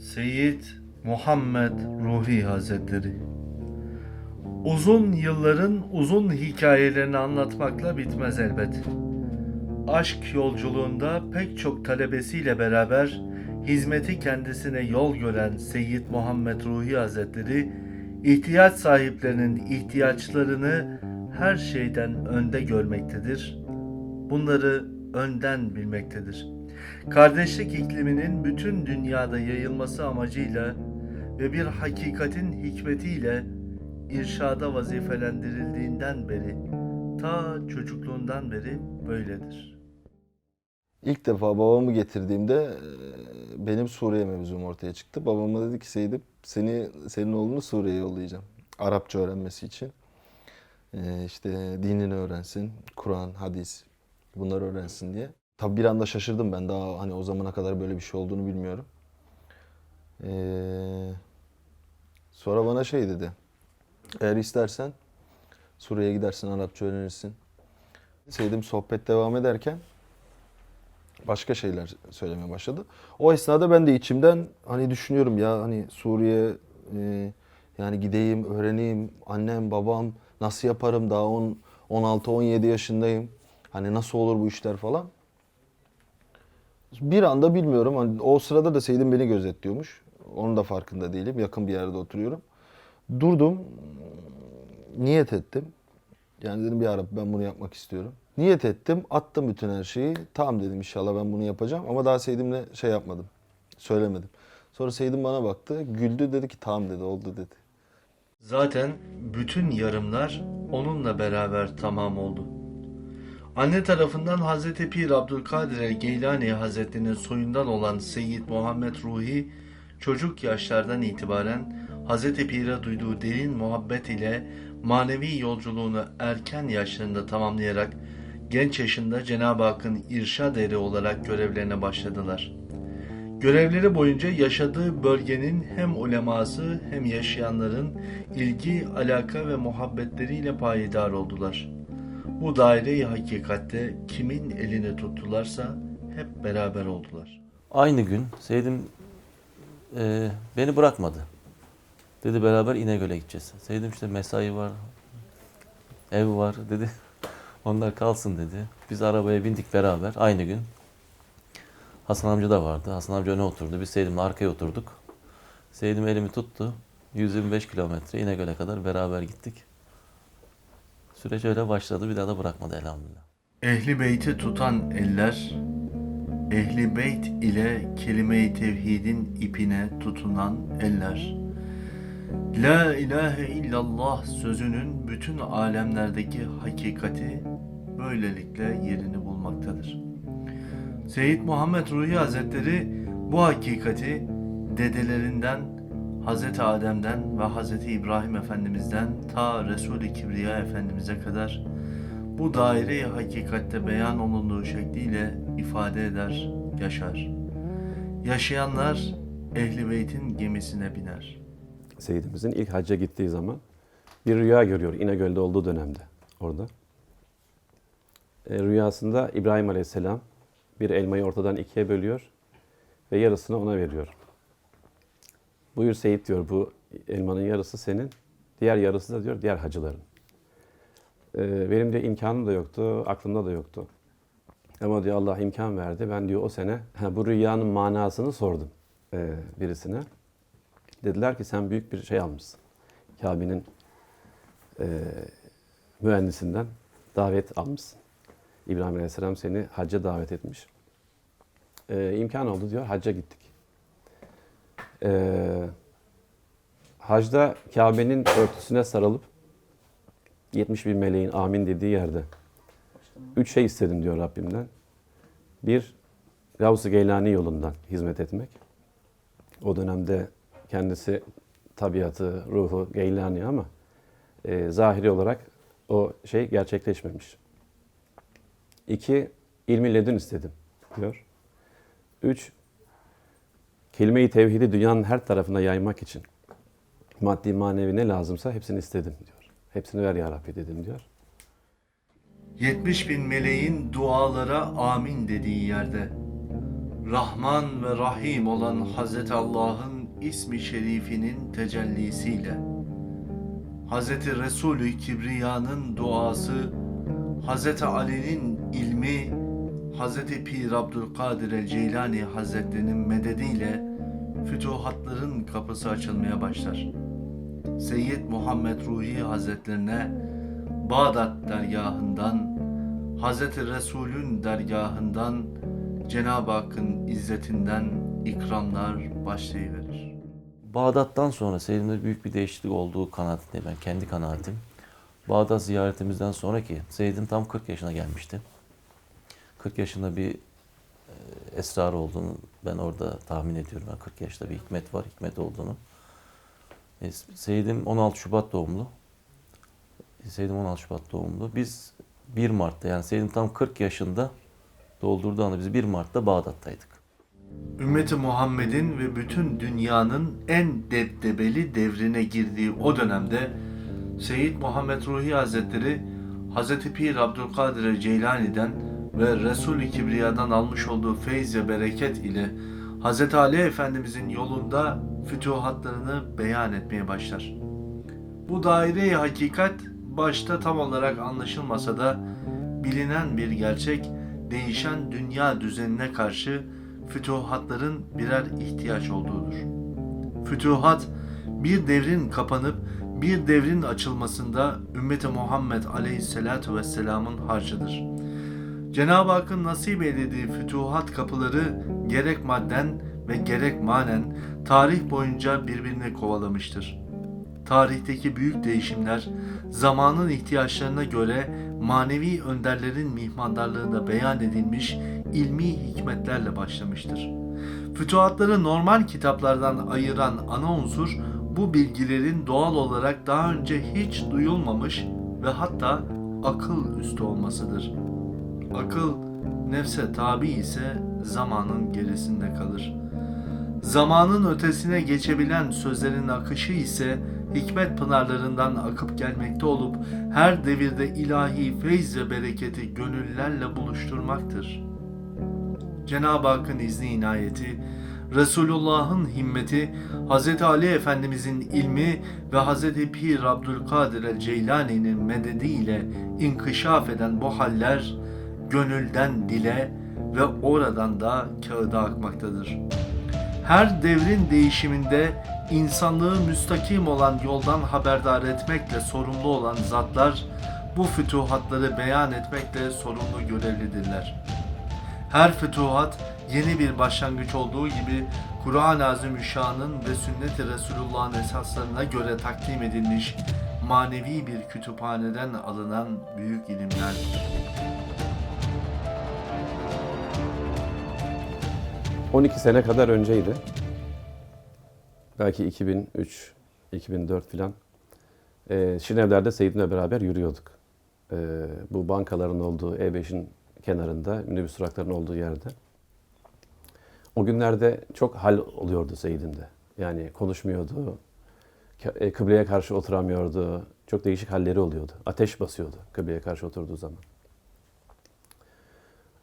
Seyyid Muhammed Ruhi Hazretleri Uzun yılların uzun hikayelerini anlatmakla bitmez elbet. Aşk yolculuğunda pek çok talebesiyle beraber hizmeti kendisine yol gören Seyyid Muhammed Ruhi Hazretleri ihtiyaç sahiplerinin ihtiyaçlarını her şeyden önde görmektedir. Bunları önden bilmektedir. Kardeşlik ikliminin bütün dünyada yayılması amacıyla ve bir hakikatin hikmetiyle irşada vazifelendirildiğinden beri, ta çocukluğundan beri böyledir. İlk defa babamı getirdiğimde e, benim Suriye mevzum ortaya çıktı. Babama dedi ki Seyidip seni senin oğlunu Suriye'ye yollayacağım. Arapça öğrenmesi için. E, işte dinini öğrensin, Kur'an, hadis bunları öğrensin diye. Tabi bir anda şaşırdım ben daha hani o zamana kadar böyle bir şey olduğunu bilmiyorum. E, sonra bana şey dedi. Eğer istersen Suriye'ye gidersin, Arapça öğrenirsin. Seydim sohbet devam ederken başka şeyler söylemeye başladı. O esnada ben de içimden hani düşünüyorum ya hani Suriye e, yani gideyim, öğreneyim, annem, babam nasıl yaparım daha 10 16 17 yaşındayım. Hani nasıl olur bu işler falan. Bir anda bilmiyorum. Hani o sırada da Seydim beni gözetliyormuş. Onun da farkında değilim. Yakın bir yerde oturuyorum. Durdum. Niyet ettim. Yani dedim ya Rabbi ben bunu yapmak istiyorum. Niyet ettim, attım bütün her şeyi. Tamam dedim inşallah ben bunu yapacağım. Ama daha Seyidim'le şey yapmadım. Söylemedim. Sonra Seydim bana baktı, güldü dedi ki tamam dedi, oldu dedi. Zaten bütün yarımlar onunla beraber tamam oldu. Anne tarafından Hazreti Pir Abdülkadir Geylani Hazretleri'nin soyundan olan Seyyid Muhammed Ruhi çocuk yaşlardan itibaren Hazreti Pir'e duyduğu derin muhabbet ile manevi yolculuğunu erken yaşlarında tamamlayarak genç yaşında Cenab-ı Hakk'ın irşad eri olarak görevlerine başladılar. Görevleri boyunca yaşadığı bölgenin hem uleması hem yaşayanların ilgi, alaka ve muhabbetleriyle payidar oldular. Bu daire-i hakikatte kimin elini tuttularsa hep beraber oldular. Aynı gün Seydim e, beni bırakmadı. Dedi beraber İnegöl'e gideceğiz. Seydim işte mesai var, ev var dedi. Onlar kalsın dedi. Biz arabaya bindik beraber aynı gün. Hasan amca da vardı. Hasan amca öne oturdu. Biz Seydim'le arkaya oturduk. Seydim elimi tuttu. 125 kilometre İnegöl'e kadar beraber gittik. Süreç öyle başladı. Bir daha da bırakmadı elhamdülillah. Ehli beyti tutan eller, ehli beyt ile kelime-i tevhidin ipine tutunan eller. La ilahe illallah sözünün bütün alemlerdeki hakikati böylelikle yerini bulmaktadır. Seyyid Muhammed Ruhi Hazretleri bu hakikati dedelerinden Hazreti Adem'den ve Hazreti İbrahim Efendimiz'den ta Resul-i Kibriya Efendimiz'e kadar bu daire-i hakikatte beyan olunduğu şekliyle ifade eder, yaşar. Yaşayanlar Ehli Beyt'in gemisine biner. Seyyidimizin ilk hacca gittiği zaman bir rüya görüyor İnegöl'de olduğu dönemde orada. E, rüyasında İbrahim Aleyhisselam bir elmayı ortadan ikiye bölüyor ve yarısını ona veriyor. Buyur Seyit diyor bu elmanın yarısı senin, diğer yarısı da diyor diğer hacıların. E, benim de imkanım da yoktu, aklımda da yoktu. Ama diyor Allah imkan verdi. Ben diyor o sene bu rüyanın manasını sordum e, birisine. Dediler ki sen büyük bir şey almışsın. Kabe'nin e, mühendisinden davet almışsın. İbrahim Aleyhisselam seni hacca davet etmiş. E, imkan oldu diyor, hacca gittik. E, hacda Kabe'nin örtüsüne sarılıp 70 bin meleğin amin dediği yerde üç şey istedim diyor Rabbimden. Bir, Gavs-ı Geylani yolundan hizmet etmek. O dönemde kendisi tabiatı, ruhu Geylani ama e, zahiri olarak o şey gerçekleşmemiş. İki, ilmi ledün istedim diyor. Üç, kelime-i tevhidi dünyanın her tarafına yaymak için maddi manevi ne lazımsa hepsini istedim diyor. Hepsini ver ya Rabbi dedim diyor. 70 bin meleğin dualara amin dediği yerde Rahman ve Rahim olan Hazreti Allah'ın ismi şerifinin tecellisiyle, Hazreti Resulü Kibriya'nın duası, Hazreti Ali'nin ilmi, Hazreti Pir Abdülkadir el Ceylani Hazretlerinin medediyle fütuhatların kapısı açılmaya başlar. Seyyid Muhammed Ruhi Hazretlerine Bağdat dergahından, Hazreti Resul'ün dergahından, Cenab-ı Hakk'ın izzetinden ikramlar başlayıverir. Bağdat'tan sonra Seyyidim'de büyük bir değişiklik olduğu kanaatindeyim ben. Kendi kanaatim. Bağdat ziyaretimizden sonraki Seyyid'im tam 40 yaşına gelmişti. 40 yaşında bir e, esrar olduğunu ben orada tahmin ediyorum. Yani 40 yaşta bir hikmet var, hikmet olduğunu. E, Seyyid'im 16 Şubat doğumlu. Seyyid'im 16 Şubat doğumlu. Biz 1 Mart'ta yani Seyyid'im tam 40 yaşında doldurduğu anda biz 1 Mart'ta Bağdat'taydık. Ümmeti Muhammed'in ve bütün dünyanın en debdebeli devrine girdiği o dönemde Seyyid Muhammed Ruhi Hazretleri Hazreti Pir Abdülkadir Ceylani'den ve Resul-i Kibriya'dan almış olduğu feyz ve bereket ile Hazreti Ali Efendimizin yolunda fütuhatlarını beyan etmeye başlar. Bu daire-i hakikat başta tam olarak anlaşılmasa da bilinen bir gerçek değişen dünya düzenine karşı fütuhatların birer ihtiyaç olduğudur. Fütuhat bir devrin kapanıp bir devrin açılmasında ümmeti Muhammed Aleyhisselatu Vesselam'ın harcıdır. Cenab-ı Hakk'ın nasip eylediği fütuhat kapıları gerek madden ve gerek manen tarih boyunca birbirini kovalamıştır. Tarihteki büyük değişimler zamanın ihtiyaçlarına göre manevi önderlerin mihmandarlığında beyan edilmiş ilmi hikmetlerle başlamıştır. Fütuhatları normal kitaplardan ayıran ana unsur bu bilgilerin doğal olarak daha önce hiç duyulmamış ve hatta akıl üstü olmasıdır. Akıl nefse tabi ise zamanın gerisinde kalır. Zamanın ötesine geçebilen sözlerin akışı ise hikmet pınarlarından akıp gelmekte olup her devirde ilahi feyz ve bereketi gönüllerle buluşturmaktır. Cenab-ı Hakk'ın izni inayeti, Resulullah'ın himmeti, Hz. Ali Efendimizin ilmi ve Hz. Pir Abdülkadir el Ceylani'nin medediyle inkişaf eden bu haller gönülden dile ve oradan da kağıda akmaktadır. Her devrin değişiminde insanlığı müstakim olan yoldan haberdar etmekle sorumlu olan zatlar bu fütuhatları beyan etmekle sorumlu görevlidirler. Her fütuhat yeni bir başlangıç olduğu gibi Kur'an-ı Azimüşşan'ın ve sünnet-i Resulullah'ın esaslarına göre takdim edilmiş manevi bir kütüphaneden alınan büyük ilimlerdir. 12 sene kadar önceydi. Belki 2003, 2004 filan. Ee, Şirinevler'de Seyit'le beraber yürüyorduk. Ee, bu bankaların olduğu E5'in kenarında, minibüs duraklarının olduğu yerde. O günlerde çok hal oluyordu Seyit'inde. Yani konuşmuyordu, e, kıbleye karşı oturamıyordu. Çok değişik halleri oluyordu. Ateş basıyordu kıbleye karşı oturduğu zaman.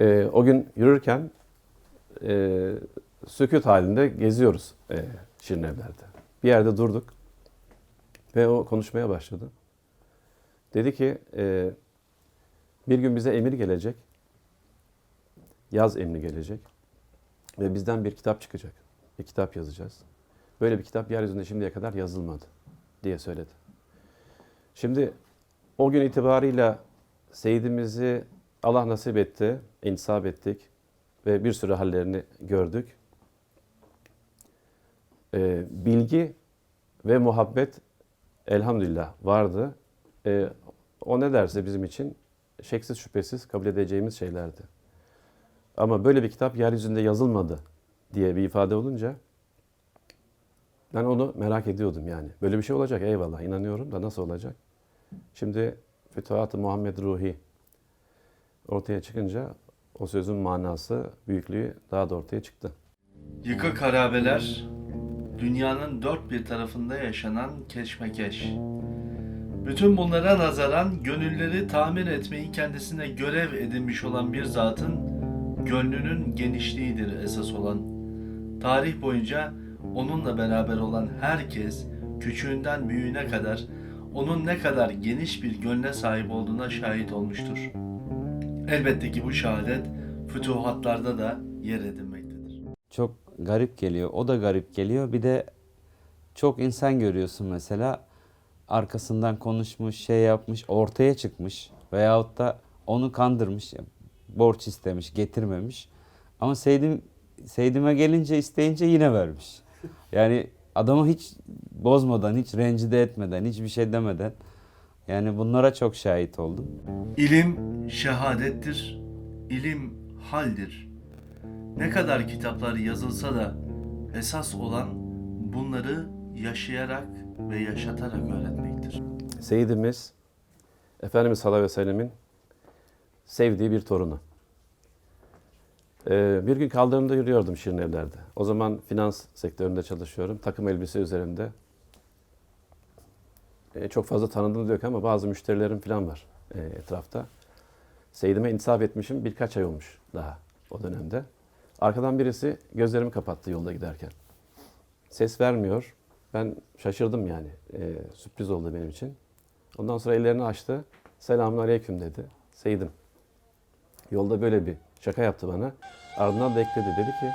Ee, o gün yürürken e, sükut halinde geziyoruz e, Şirinevler'de. Bir yerde durduk ve o konuşmaya başladı. Dedi ki e, bir gün bize emir gelecek, yaz emri gelecek ve bizden bir kitap çıkacak. Bir kitap yazacağız. Böyle bir kitap yeryüzünde şimdiye kadar yazılmadı diye söyledi. Şimdi o gün itibarıyla Seyyidimizi Allah nasip etti, intisap ettik ve bir sürü hallerini gördük. Ee, bilgi ve muhabbet elhamdülillah vardı. Ee, o ne derse bizim için şeksiz şüphesiz kabul edeceğimiz şeylerdi. Ama böyle bir kitap yeryüzünde yazılmadı diye bir ifade olunca ben onu merak ediyordum yani. Böyle bir şey olacak eyvallah inanıyorum da nasıl olacak? Şimdi Fütuhat-ı Muhammed Ruhi ortaya çıkınca o sözün manası, büyüklüğü daha da ortaya çıktı. Yıkık harabeler, dünyanın dört bir tarafında yaşanan keşmekeş. Bütün bunlara nazaran gönülleri tamir etmeyi kendisine görev edinmiş olan bir zatın gönlünün genişliğidir esas olan. Tarih boyunca onunla beraber olan herkes, küçüğünden büyüğüne kadar onun ne kadar geniş bir gönle sahip olduğuna şahit olmuştur. Elbette ki bu şehadet fütuhatlarda da yer edinmektedir. çok garip geliyor. O da garip geliyor. Bir de çok insan görüyorsun mesela arkasından konuşmuş, şey yapmış, ortaya çıkmış veyahut da onu kandırmış, borç istemiş, getirmemiş. Ama Seydim Seydim'e gelince isteyince yine vermiş. Yani adamı hiç bozmadan, hiç rencide etmeden, hiçbir şey demeden yani bunlara çok şahit oldum. İlim şehadettir, ilim haldir. Ne kadar kitaplar yazılsa da esas olan bunları yaşayarak ve yaşatarak öğretmektir. Seyyidimiz Efendimiz sallallahu aleyhi ve sellemin sevdiği bir torunu. Ee, bir gün kaldırımda yürüyordum Şirin Evler'de. O zaman finans sektöründe çalışıyorum. Takım elbise üzerinde. Ee, çok fazla tanıdığım da yok ama bazı müşterilerim falan var e, etrafta. Seyyidime intisap etmişim birkaç ay olmuş daha o dönemde. Arkadan birisi gözlerimi kapattı yolda giderken. Ses vermiyor. Ben şaşırdım yani. Ee, sürpriz oldu benim için. Ondan sonra ellerini açtı. Selamun aleyküm dedi. Seydim. Yolda böyle bir şaka yaptı bana. Ardından da. Dedi ki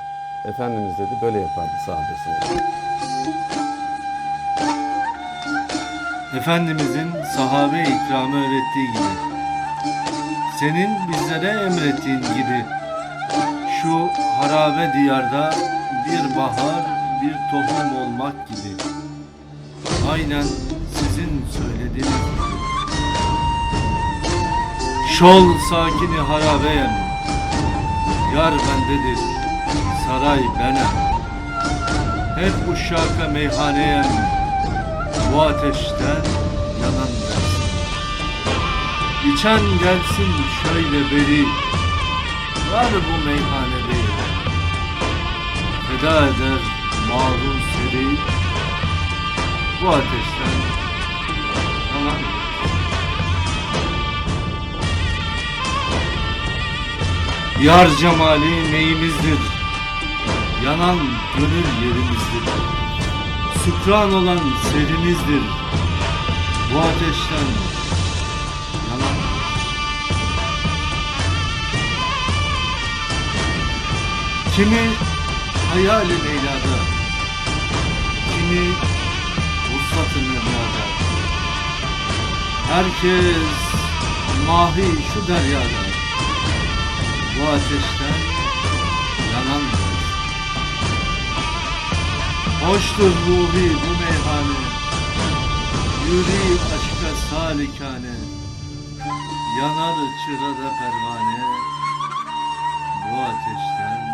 Efendimiz dedi böyle yapardı sahabesine. Efendimizin sahabe ikramı öğrettiği gibi, senin bizlere emrettiğin gibi, şu harabe diyarda bir bahar, bir tohum olmak gibi, aynen sizin söylediğiniz gibi. Şol sakini harabeyem, yar bendedir, saray benem. Hep uşaka meyhaneyem, bu ateşten yanan gelsin. İçen gelsin şöyle beri, var bu meyhanede Feda eder mağrur seri, bu ateşten yanan. Yar cemali neyimizdir, yanan gönül yerimizdir. Sükran olan serimizdir. Bu ateşten yanan. Kimi hayali Leyla'da, kimi vuslat-ı. Herkes mahi şu deryada. Bu ateşten yanan. Hoştur ruhi bu meyhane. Yürü aşka salikane. Yanar çırada pervane. Bu ateşten